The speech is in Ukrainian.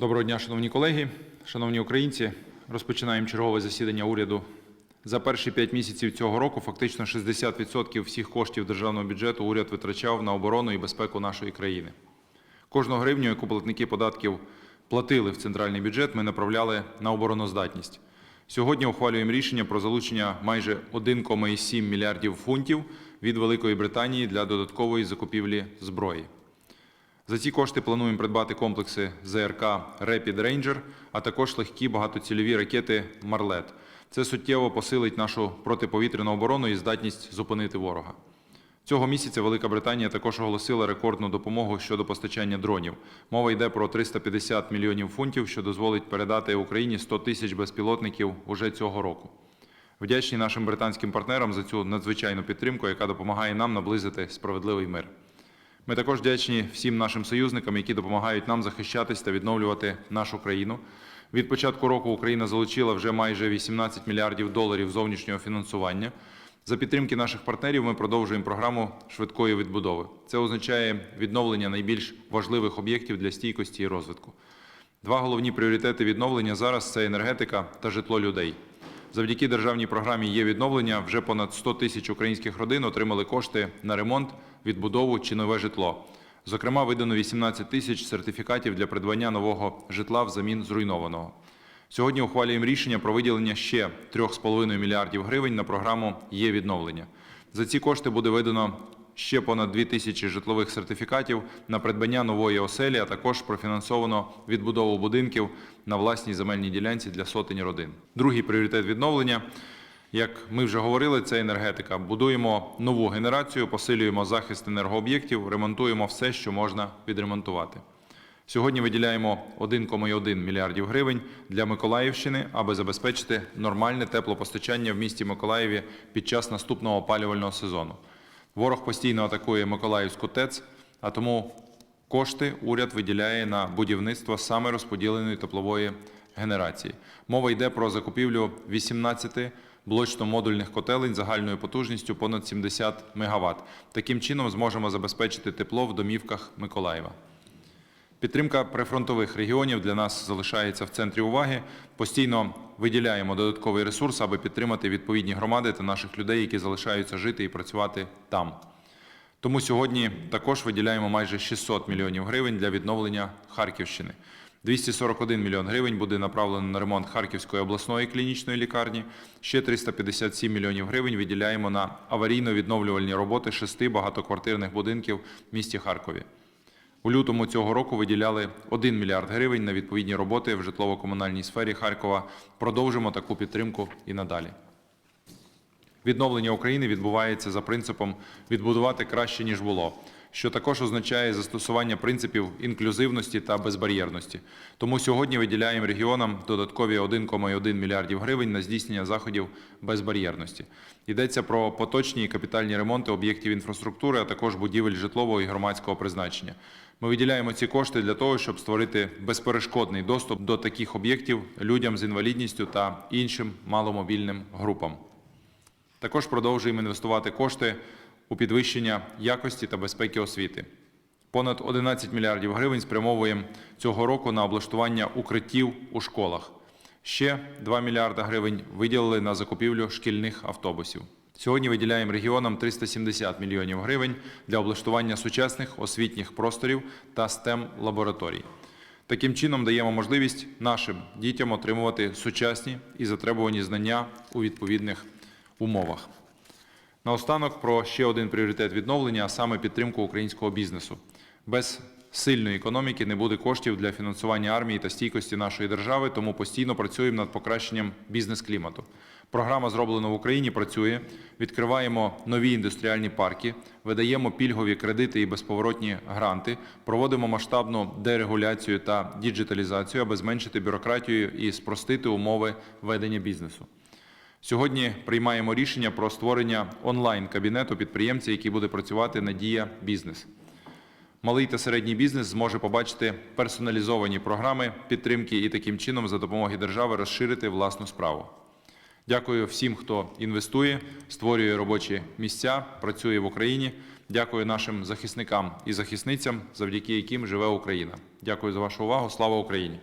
Доброго дня, шановні колеги, шановні українці. Розпочинаємо чергове засідання уряду. За перші п'ять місяців цього року фактично 60% всіх коштів державного бюджету уряд витрачав на оборону і безпеку нашої країни. Кожну гривню, яку платники податків платили в центральний бюджет, ми направляли на обороноздатність. Сьогодні ухвалюємо рішення про залучення майже 1,7 мільярдів фунтів від Великої Британії для додаткової закупівлі зброї. За ці кошти плануємо придбати комплекси ЗРК Rapid Ranger, а також легкі багатоцільові ракети Марлет. Це суттєво посилить нашу протиповітряну оборону і здатність зупинити ворога. Цього місяця Велика Британія також оголосила рекордну допомогу щодо постачання дронів. Мова йде про 350 мільйонів фунтів, що дозволить передати Україні 100 тисяч безпілотників уже цього року. Вдячні нашим британським партнерам за цю надзвичайну підтримку, яка допомагає нам наблизити справедливий мир. Ми також вдячні всім нашим союзникам, які допомагають нам захищатись та відновлювати нашу країну. Від початку року Україна залучила вже майже 18 мільярдів доларів зовнішнього фінансування. За підтримки наших партнерів ми продовжуємо програму швидкої відбудови. Це означає відновлення найбільш важливих об'єктів для стійкості і розвитку. Два головні пріоритети відновлення зараз це енергетика та житло людей. Завдяки державній програмі є відновлення. Вже понад 100 тисяч українських родин отримали кошти на ремонт, відбудову чи нове житло. Зокрема, видано 18 тисяч сертифікатів для придбання нового житла взамін зруйнованого. Сьогодні ухвалюємо рішення про виділення ще 3,5 мільярдів гривень на програму «Є відновлення». За ці кошти буде видано ще понад 2 тисячі житлових сертифікатів на придбання нової оселі, а також профінансовано відбудову будинків на власній земельній ділянці для сотень родин. Другий пріоритет відновлення – як ми вже говорили, це енергетика. Будуємо нову генерацію, посилюємо захист енергооб'єктів, ремонтуємо все, що можна відремонтувати. Сьогодні виділяємо 1,1 мільярдів гривень для Миколаївщини, аби забезпечити нормальне теплопостачання в місті Миколаєві під час наступного опалювального сезону. Ворог постійно атакує Миколаївську ТЕЦ, а тому кошти уряд виділяє на будівництво саме розподіленої теплової генерації. Мова йде про закупівлю 18 блочно-модульних котелень загальною потужністю понад 70 МВт. Таким чином зможемо забезпечити тепло в домівках Миколаєва. Підтримка прифронтових регіонів для нас залишається в центрі уваги. Постійно виділяємо додатковий ресурс, аби підтримати відповідні громади та наших людей, які залишаються жити і працювати там. Тому сьогодні також виділяємо майже 600 мільйонів гривень для відновлення Харківщини. 241 мільйон гривень буде направлено на ремонт Харківської обласної клінічної лікарні. Ще 357 мільйонів гривень виділяємо на аварійно-відновлювальні роботи шести багатоквартирних будинків в місті Харкові. У лютому цього року виділяли 1 мільярд гривень на відповідні роботи в житлово-комунальній сфері Харкова. Продовжимо таку підтримку і надалі. Відновлення України відбувається за принципом відбудувати краще ніж було, що також означає застосування принципів інклюзивності та безбар'єрності. Тому сьогодні виділяємо регіонам додаткові 1,1 мільярдів гривень на здійснення заходів безбар'єрності. Йдеться про поточні і капітальні ремонти об'єктів інфраструктури, а також будівель житлового і громадського призначення. Ми виділяємо ці кошти для того, щоб створити безперешкодний доступ до таких об'єктів людям з інвалідністю та іншим маломобільним групам. Також продовжуємо інвестувати кошти у підвищення якості та безпеки освіти. Понад 11 мільярдів гривень спрямовуємо цього року на облаштування укриттів у школах. Ще 2 мільярда гривень виділили на закупівлю шкільних автобусів. Сьогодні виділяємо регіонам 370 мільйонів гривень для облаштування сучасних освітніх просторів та stem лабораторій. Таким чином даємо можливість нашим дітям отримувати сучасні і затребувані знання у відповідних умовах. Наостанок про ще один пріоритет відновлення, а саме підтримку українського бізнесу. Без сильної економіки не буде коштів для фінансування армії та стійкості нашої держави, тому постійно працюємо над покращенням бізнес-клімату. Програма зроблена в Україні працює. Відкриваємо нові індустріальні парки, видаємо пільгові кредити і безповоротні гранти, проводимо масштабну дерегуляцію та діджиталізацію, аби зменшити бюрократію і спростити умови ведення бізнесу. Сьогодні приймаємо рішення про створення онлайн-кабінету підприємця, який буде працювати на Дія Бізнес. Малий та середній бізнес зможе побачити персоналізовані програми підтримки і таким чином за допомогою держави розширити власну справу. Дякую всім, хто інвестує, створює робочі місця, працює в Україні. Дякую нашим захисникам і захисницям, завдяки яким живе Україна. Дякую за вашу увагу. Слава Україні!